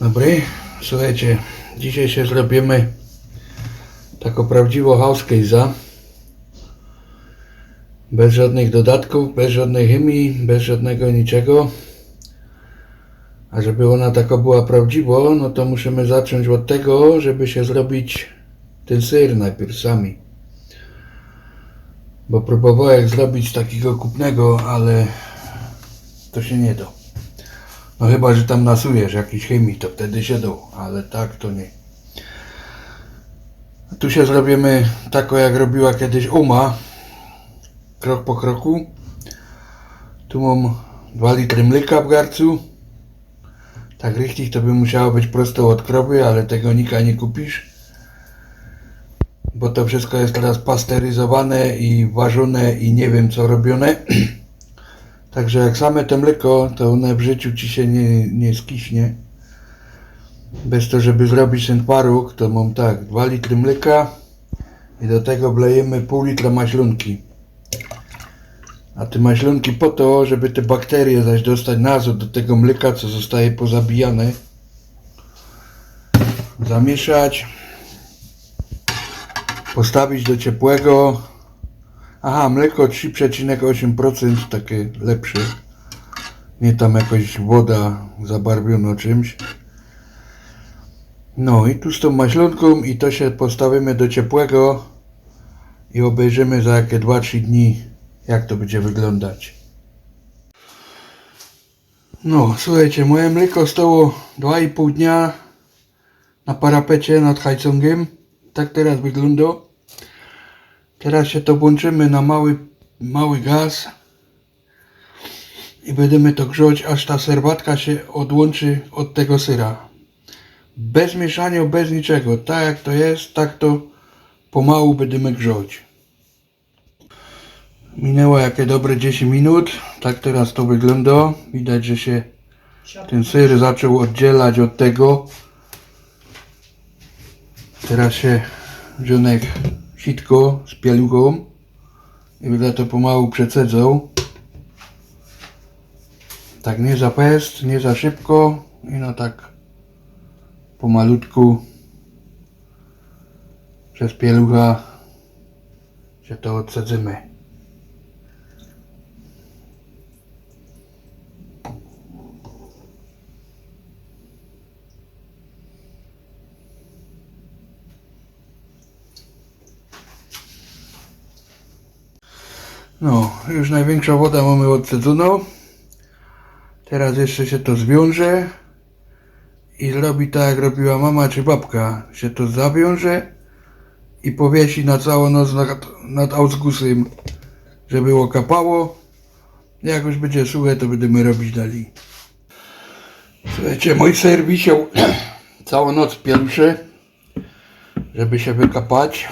Dobry, słuchajcie, dzisiaj się zrobimy taką prawdziwą house case'a. Bez żadnych dodatków, bez żadnej chemii, bez żadnego niczego. A żeby ona taka była prawdziwa, no to musimy zacząć od tego, żeby się zrobić ten syr najpierw sami. Bo próbowałem zrobić takiego kupnego, ale to się nie da. No chyba, że tam nasujesz jakiś chemii, to wtedy się da, ale tak to nie. Tu się zrobimy taką jak robiła kiedyś Uma, krok po kroku. Tu mam 2 litry mleka w garcu. Tak richtig to by musiało być prosto od krowy, ale tego nika nie kupisz. Bo to wszystko jest teraz pasteryzowane i ważone i nie wiem co robione. Także jak same to mleko, to one w życiu ci się nie, nie skiśnie. Bez to, żeby zrobić ten twaróg, to mam tak, 2 litry mleka i do tego wlejemy pół litra maślunki. A te maślunki po to, żeby te bakterie zaś dostać nazwę do tego mleka, co zostaje pozabijane. Zamieszać. Postawić do ciepłego. Aha, mleko 3,8% takie lepsze. Nie tam jakoś woda zabarwiona czymś. No i tu z tą maślunką i to się postawimy do ciepłego i obejrzymy za jakie 2-3 dni jak to będzie wyglądać. No, słuchajcie, moje mleko stało 2,5 dnia na parapecie nad Hajcongiem. Tak teraz wygląda. Teraz się to włączymy na mały, mały gaz i będziemy to grzać, aż ta serwatka się odłączy od tego syra. Bez mieszania, bez niczego. Tak jak to jest, tak to pomału będziemy grzać. Minęło jakie dobre 10 minut. Tak teraz to wygląda. Widać, że się ten syr zaczął oddzielać od tego. Teraz się wziąnek sitko z pieluchą i będę to pomału przecedzał. Tak nie za pest, nie za szybko i no tak pomalutku przez pielucha się to odsadzimy. No, już największa woda mamy odsedzoną. Teraz jeszcze się to zwiąże i zrobi tak jak robiła mama czy babka. Się to zawiąże i powiesi na całą noc nad, nad Ausgusem, żeby było kapało. Jak już będzie suche, to będziemy robić dalej. Słuchajcie, mój ser wisiał całą noc w pielusze, żeby się wykapać.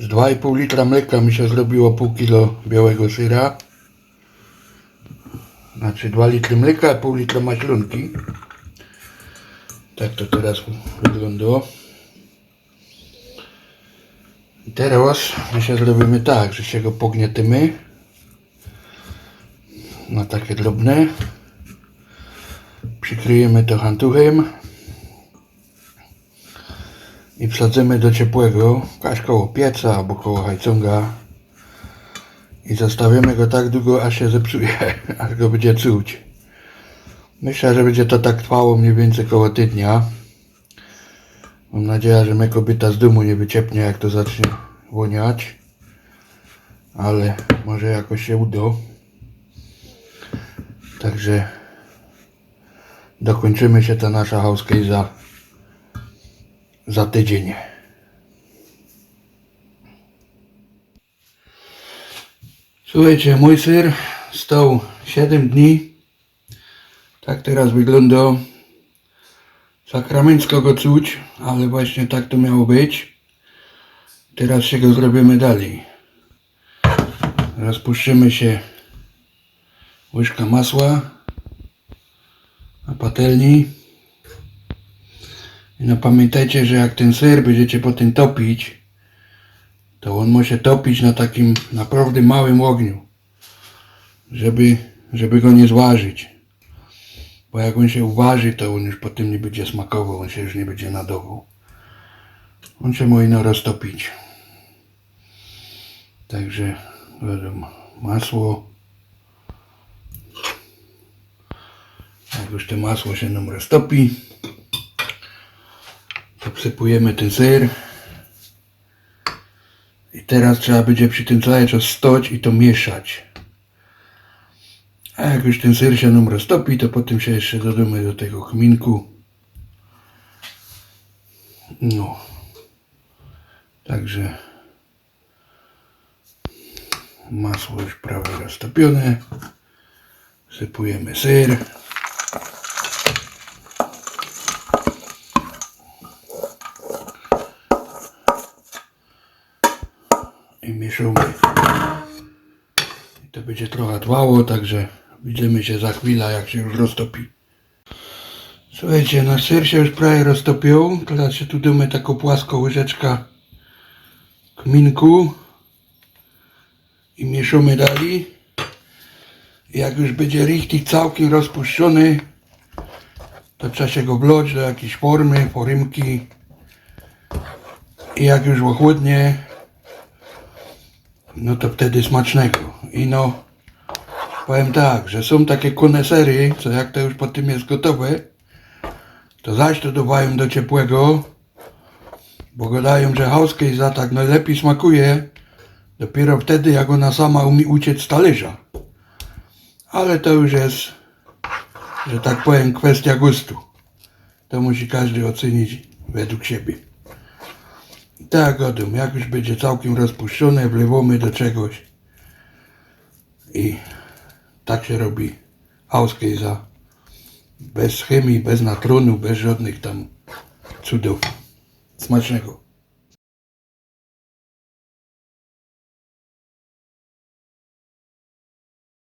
Z 2,5 litra mleka mi się zrobiło pół kilo białego syra. Znaczy 2 litry mleka, pół litra maślunki. Tak to teraz wygląda. I teraz my się zrobimy tak, że się go pogniatymy na takie drobne. Przykryjemy to hantuchem wsadzimy do ciepłego, kaś koło pieca albo koło hajcunga i zostawimy go tak długo, aż się zepsuje, aż go będzie czuć. Myślę, że będzie to tak trwało mniej więcej koło tygodnia. Mam nadzieję, że mnie kobieta z domu nie wyciepnie, jak to zacznie woniać. Ale może jakoś się uda. Także dokończymy się ta nasza house za, tydzień. Słuchajcie, mój syr stał 7 dni. Tak teraz wygląda. Sakramencko go czuć, ale właśnie tak to miało być. Teraz się go zrobimy dalej. Rozpuszczymy się łyżka masła na patelni. No pamiętajcie, że jak ten ser będziecie po tym topić, to on musi topić na takim naprawdę małym ogniu, żeby, żeby go nie zważyć. Bo jak on się uważy, to on już potem nie będzie smakował, on się już nie będzie nadawał. On się powinno roztopić. Także wiadomo, masło. Jak już to masło się nam roztopi, to wsypujemy ten ser. I teraz trzeba będzie przy tym cały czas stoć i to mieszać. A jak już ten ser się nam roztopi, to potem się jeszcze dodamy do tego kminku. No. Także masło już prawie roztopione. Sypujemy ser. I to będzie trochę trwało, także widzimy się za chwilę, jak się już roztopi. Słuchajcie, nasz ser się już prawie roztopił. Teraz się tu damy taką płaską łyżeczka kminku i mieszamy dalej. Jak już będzie richtig całkiem rozpuszczony, to trzeba się go wlać do jakiejś formy, forymki. I jak już ochłodnie, no to wtedy smacznego. I no, powiem tak, że są takie konesery, co jak to już po tym jest gotowe, to zaś to dodają do ciepłego, bo gadają, że hauskiej za tak najlepiej smakuje dopiero wtedy, jak ona sama umie uciec z talerza. Ale to już jest, że tak powiem, kwestia gustu. To musi każdy ocenić według siebie. Tak godum, jak już będzie całkiem rozpuszczone, wlewamy do czegoś i tak się robi za bez chemii, bez natronu, bez żadnych tam cudów. Smacznego.